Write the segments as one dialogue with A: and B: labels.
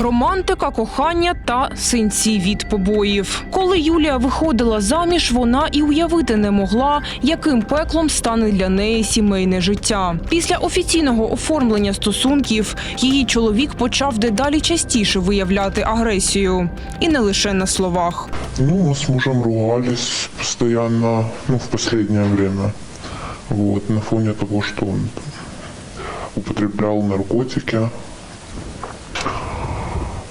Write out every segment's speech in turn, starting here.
A: Романтика, кохання та синці від побоїв. Коли Юлія виходила заміж, вона і уявити не могла, яким пеклом стане для неї сімейне життя. Після офіційного оформлення стосунків її чоловік почав дедалі частіше виявляти агресію, і не лише на словах.
B: Ну, мы с мужем ругались постоянно, ну, в последнее время. Вот, на фоне того, что он употреблял наркотики.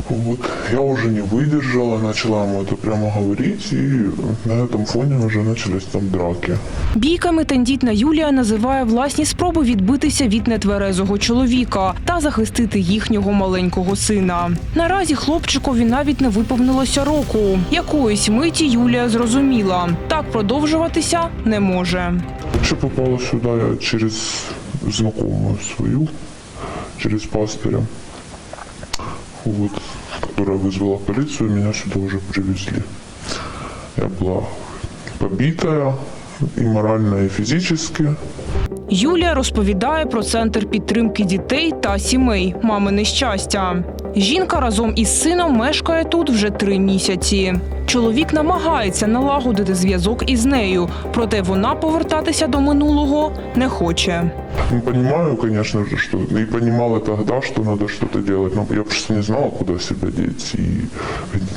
B: Вот, я уже не выдержала, начала ему это прямо говорить, и на этом фоне уже начались там драки.
A: Бійками тендітна Юлія називає власні спроби відбитися від нетверезого чоловіка та захистити їхнього маленького сина. Наразі хлопчикові навіть не виповнилося року. Якоїсь миті Юлія зрозуміла, так продовжуватися не може.
B: Вообще попала сюда я через знакомую свою, через пастыря, вот, которая вызвала полицию, меня сюда уже привезли. Я была побитая и морально, и физически.
A: Юлія розповідає про центр підтримки дітей та сімей мамине щастя. Жінка разом із сином мешкає тут вже три місяці. Чоловік намагається налагодити зв'язок із нею, проте вона повертатися до минулого не хоче.
B: Ну, понимаю, конечно же, что и понимала тогда, что надо что-то я просто не знала, куда себя деть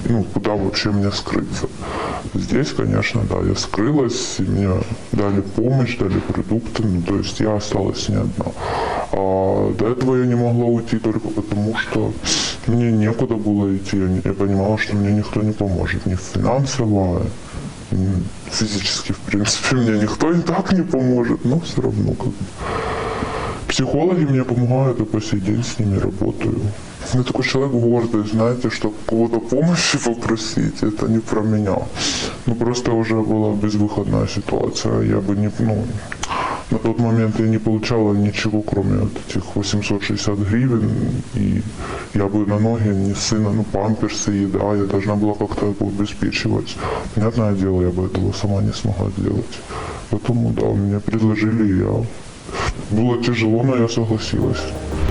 B: ну, куда вообще мне скрыться. Здесь, конечно, да, я скрылась, и мне дали помощь, дали продукты, ну, то есть я осталась не одна. А до этого я не могла уйти только потому, что мне некуда было идти, я, я понимала, что мне никто не поможет, ни финансово, ни физически, в принципе, мне никто и так не поможет, но все равно как бы. Психологи мне помогают, и по сей день с ними работаю. Я такой человек гордый, знаете, что кого-то помощи попросить, это не про меня. Ну, просто уже была безвыходная ситуация. Я бы не, ну, на тот момент я не получала ничего, кроме вот этих 860 гривен, и я бы на ноги не сына, ну, памперсы, еда, я должна была как-то его обеспечивать. Понятное дело, я бы этого сама не смогла сделать. Поэтому, да, мне предложили, и я... Было тяжело, но я согласилась.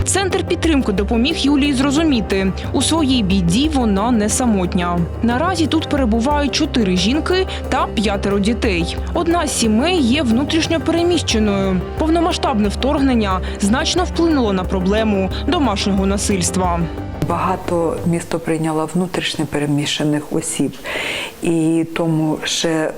A: Центр підтримки допоміг Юлії зрозуміти, у своїй біді вона не самотня. Наразі тут перебувають чотири жінки та п'ятеро дітей. Одна з сімей є внутрішньо переміщеною. Повномасштабне вторгнення значно вплинуло на проблему домашнього насильства.
C: Багато місто прийняло внутрішньо переміщених осіб, і тому ще е,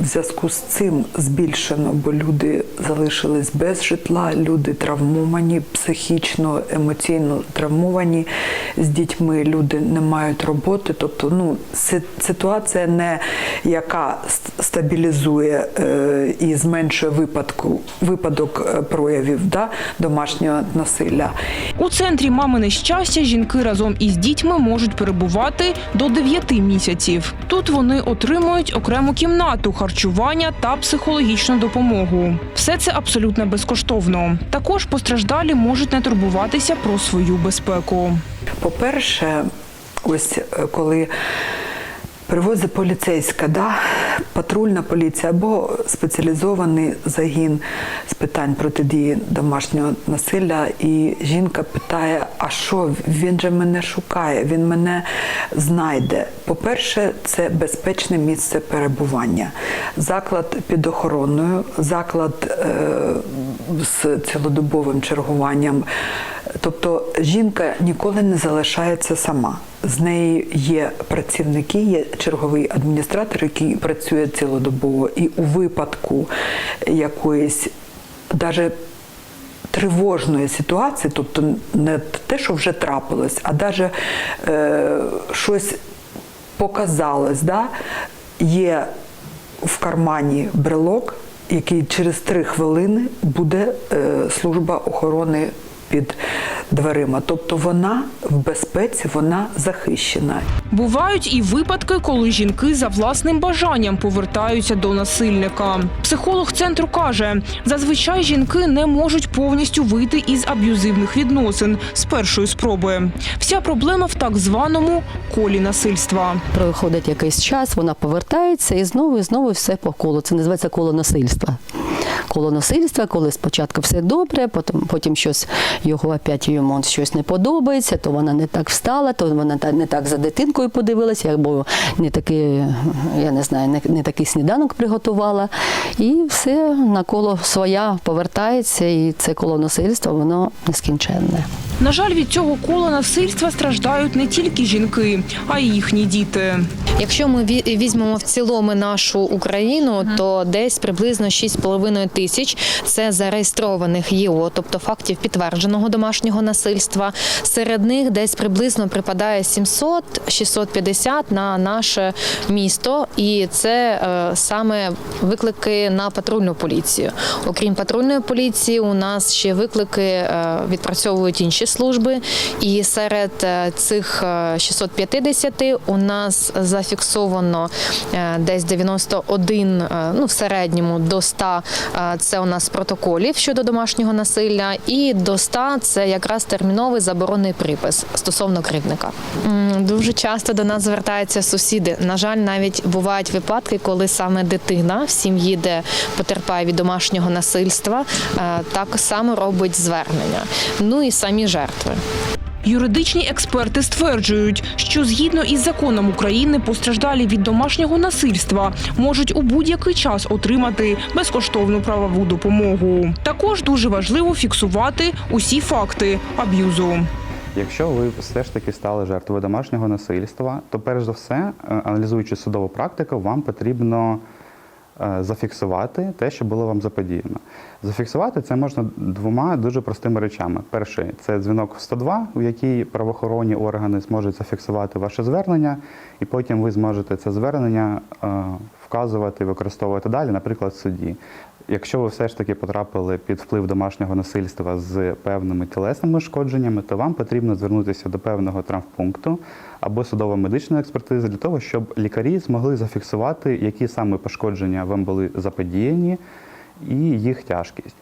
C: в зв'язку з цим збільшено, бо люди залишились без житла, люди травмовані, психічно, емоційно травмовані з дітьми, люди не мають роботи. Тобто, ну ситуація не яка стабілізує е, і зменшує випадку випадок е, проявів да, домашнього насилля.
A: У центрі мамине щастя жінки разом із дітьми можуть перебувати до 9 місяців. Тут вони отримують окрему кімнату, харчування та психологічну допомогу. Все це абсолютно безкоштовно. Також постраждалі можуть не турбуватися про свою безпеку.
C: По-перше, ось е, коли привозить поліцейська, да, патрульна поліція або спеціалізований загін з питань протидії домашнього насилля, і жінка питає: а що він же мене шукає, він мене знайде. По-перше, це безпечне місце перебування, заклад під охороною, заклад е, з цілодобовим чергуванням. Тобто жінка ніколи не залишається сама. З нею є працівники, є черговий адміністратор, який працює цілодобово. І у випадку якоїсь навіть тривожної ситуації, тобто не те, що вже трапилось, а навіть е, щось показалось, да? є в кармані брелок, який через три хвилини буде е, служба охорони під дверима. Тобто вона в безпеці, вона захищена.
A: Бувають і випадки, коли жінки за власним бажанням повертаються до насильника. Психолог центру каже, зазвичай жінки не можуть повністю вийти із аб'юзивних відносин з першої спроби. Вся проблема в так званому колі насильства.
D: Проходить якийсь час, вона повертається і знову і знову все по колу. Це називається коло насильства. Коло насильства, коли спочатку все добре, потім, потім щось його опять йому щось не подобається, то вона не так встала, то вона не так за дитинкою подивилася, або не такий, я не знаю, не, не такий сніданок приготувала. І все на коло своя повертається, і це коло насильства, воно нескінченне.
A: На жаль, від цього кола насильства страждають не тільки жінки, а й їхні діти.
E: Якщо ми ві- візьмемо в цілому нашу Україну, то десь приблизно 6,5 тисяч це зареєстрованих ЄО, тобто фактів підтвердженого домашнього насильства. Серед них десь приблизно припадає 700-650 на наше місто, і це е, саме виклики на патрульну поліцію. Окрім патрульної поліції, у нас ще виклики е, відпрацьовують інші служби. І серед е, цих е, 650 у нас зафіксовано е, десь 91, е, ну в середньому до 100 е, це у нас протоколів щодо домашнього насилля, і до 100 це якраз терміновий заборонний припис стосовно кривдника. Дуже часто до нас звертаються сусіди. На жаль, навіть бувають випадки, коли саме дитина в сім'ї, де потерпає від домашнього насильства, е, так само робить звернення. Ну і самі жертви.
A: Юридичні експерти стверджують, що згідно із законом України постраждалі від домашнього насильства можуть у будь-який час отримати безкоштовну правову допомогу. Також дуже важливо фіксувати усі факти аб'юзу.
F: Якщо ви все ж таки стали жертвою домашнього насильства, то перш за все, е, аналізуючи судову практику, вам потрібно зафіксувати те, що було вам заподіяно. Зафіксувати це можна двома дуже простими речами. Перший це дзвінок в 102, у який правоохоронні органи зможуть зафіксувати ваше звернення, і потім ви зможете це звернення е, вказувати, використовувати далі, наприклад, в суді. Якщо ви все ж таки потрапили під вплив домашнього насильства з певними тілесними шкодженнями, то вам потрібно звернутися до певного травмпункту або судово-медичної експертизи для того, щоб лікарі змогли зафіксувати, які саме пошкодження вам були заподіяні і їх тяжкість.